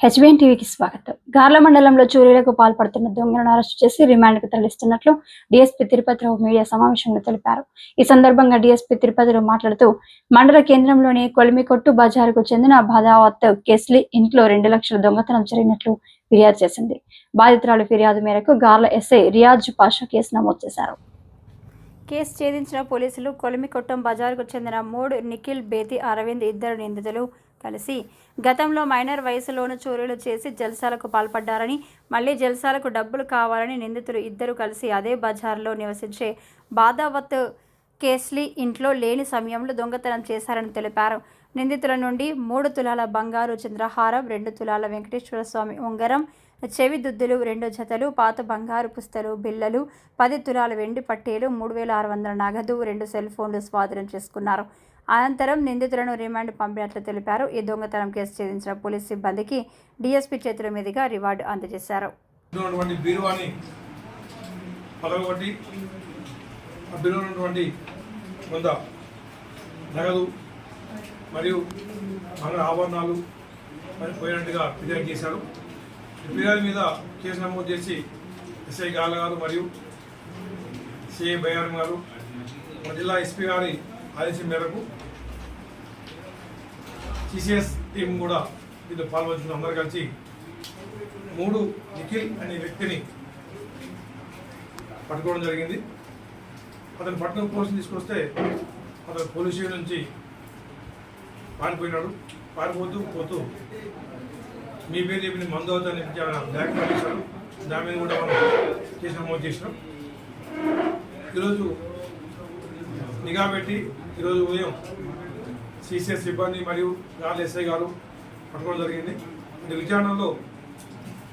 HBN టీవీకి స్వాగతం. గార్ల మండలంలో చూరీలకు పాల్పడుతున్న దొంగలను అరెస్టు చేసి రిమాండ్కు తరలిస్తున్నట్లు డీఎస్పీ తిరుపతిరావు మీడియా సమావేశంలో తెలిపారు. ఈ సందర్భంగా డీఎస్పీ తిరుపతిరావు మాట్లాడుతూ మండల కేంద్రంలోని కొలిమికొట్టు బజారుకు చెందిన బదావత్ కేస్లీ ఇంట్లో రెండు లక్షల దొంగతనం జరిగినట్లు ఫిర్యాదు చేసింది. బాధితురాలు ఫిర్యాదు మేరకు గార్ల ఎస్ఐ రియాజ్ పాషా కేసు నమోదు చేశారు. కేసు ఛేదించిన పోలీసులు కొలిమికొట్టం బజార్కు చెందిన మూడు నిఖిల్ బేతి అరవింద్ ఇద్దరు నిందితులు కలిసి గతంలో మైనర్ వయసులోనూ చోరీలు చేసి జల్సాలకు పాల్పడ్డారని మళ్ళీ జల్సాలకు డబ్బులు కావాలని నిందితులు ఇద్దరు కలిసి అదే బజార్లో నివసించే బాదావత్ కేస్లీ ఇంట్లో లేని సమయంలో దొంగతనం చేశారని తెలిపారు. నిందితుల నుండి మూడు తులాల బంగారు చంద్రహారం రెండు తులాల వెంకటేశ్వర స్వామి ఉంగరం చెవి దుద్దులు రెండు జతలు పాత బంగారు పుస్తలు బిల్లలు పది తులాల వెండి పట్టీలు మూడు వేల ఆరు వందల నగదు రెండు సెల్ ఫోన్లు స్వాధీనం చేసుకున్నారు. అనంతరం నిందితులను రిమాండ్ పంపినట్లు తెలిపారు. ఈ దొంగతనం కేసు ఛేదించిన పోలీస్ సిబ్బందికి డీఎస్పీ చేతుల మీదుగా రివార్డు అందజేశారు. నగదు మరియు మంగళ ఆభరణాలు పోయినట్టుగా ఫిర్యాదు చేశారు. ఫిర్యాదు మీద కేసు నమోదు చేసి ఎస్ఐ గాల గారు మరియు సిఐ బయ్యారం గారు మన జిల్లా ఎస్పీ గారి ఆదేశం మేరకు సిసిఎస్ టీం కూడా దీంట్లో పాల్పంచుకుని అందరు కలిసి మూడు నిఖిల్ అనే వ్యక్తిని పట్టుకోవడం జరిగింది. అతను పట్టణం పోలీసులు తీసుకొస్తే అతను పోలీస్ స్టేషన్ నుంచి పారిపోయినాడు. పారిపోతూ పోతూ మీ పేరు చెప్పిన మందు అవుతాను బ్లాక్ పంపించారు దాని మీద కూడా మనం కేసు నమోదు చేసినాం. ఈరోజు నిఘా పెట్టి ఈరోజు ఉదయం సిసిఎస్ సిబ్బంది మరియు గార్ల ఎస్ఐ గారు పట్టుకోవడం జరిగింది. అంటే విచారణలో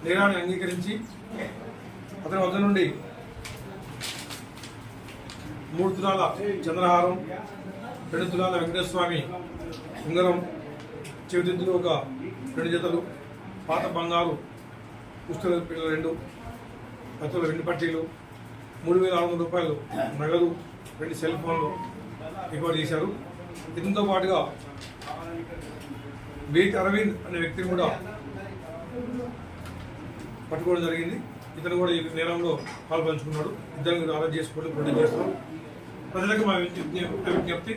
నేరాన్ని అంగీకరించి అతని వద్ద నుండి మూడు తులాల చంద్రహారం రెండు తులాల వెంకటేశ్వర ఉంగరం చెవిదిద్దులు ఒక రెండు జతలు పాత బంగారు పుస్తకాల పిల్లలు రెండు కత్తులు రెండు పట్టీలు మూడు వేల ఆరు వందల రూపాయలు నగదు రెండు సెల్ ఫోన్లు రికవర్ చేశారు. దీంతో పాటుగా బేటి అరవింద్ అనే వ్యక్తిని కూడా పట్టుకోవడం జరిగింది. ఇతను కూడా ఈ నేరంలో పాల్పంచుకున్నాడు. ఇద్దరిని కూడా అరెస్ట్ చేసుకుంటూ పోటీ చేస్తాం ప్రజలకు మా విజ్ఞప్తి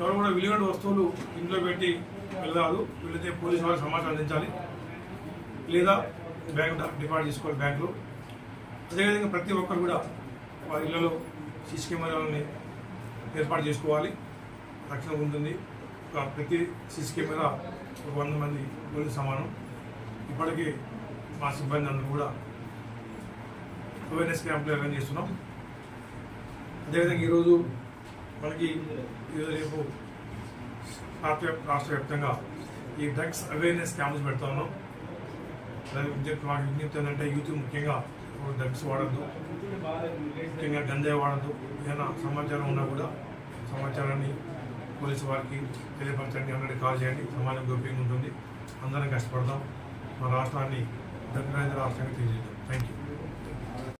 ఎవరు కూడా విలువైన వస్తువులు ఇంట్లో పెట్టి వెళ్ళరాదు. వెళితే పోలీసు వారికి సమాచారం అందించాలి. లేదా బ్యాంక్ డిపాజిట్ చేసుకోవాలి బ్యాంకులో. అదేవిధంగా ప్రతి ఒక్కరు కూడా వారి ఇళ్ళలో సీసీ కెమెరాలని ఏర్పాటు చేసుకోవాలి. రక్షణ ఉంటుంది. ప్రతి సీసీ కెమెరా ఒక వంద మంది పోలీసు సమానం. ఇప్పటికీ మా సిబ్బంది అందరూ కూడా అవేర్నెస్ క్యాంపులు అరేంజ్ చేస్తున్నాం. అదేవిధంగా ఈరోజు మనకి ఈరోజు రేపు రాష్ట్ర రాష్ట్ర వ్యాప్తంగా ఈ డ్రగ్స్ అవేర్నెస్ క్యాంప్స్ పెడతా ఉన్నాం. దాని విజ్ఞప్తి మాకు విజ్ఞప్తి ఏంటంటే యూత్ ముఖ్యంగా డ్రగ్స్ వాడద్దు. ముఖ్యంగా గంజాయి వాడద్దు. ఏదైనా సమాచారం ఉన్నా కూడా సమాచారాన్ని పోలీసు వారికి తెలియపరచండి. అందరికీ కాల్ చేయండి. సమాజం గోప్యంగా ఉంటుంది. అందరం కష్టపడదాం. మా రాష్ట్రాన్ని దక్షిణాది రాష్ట్రంగా తెలియజేద్దాం థ్యాంక్ యూ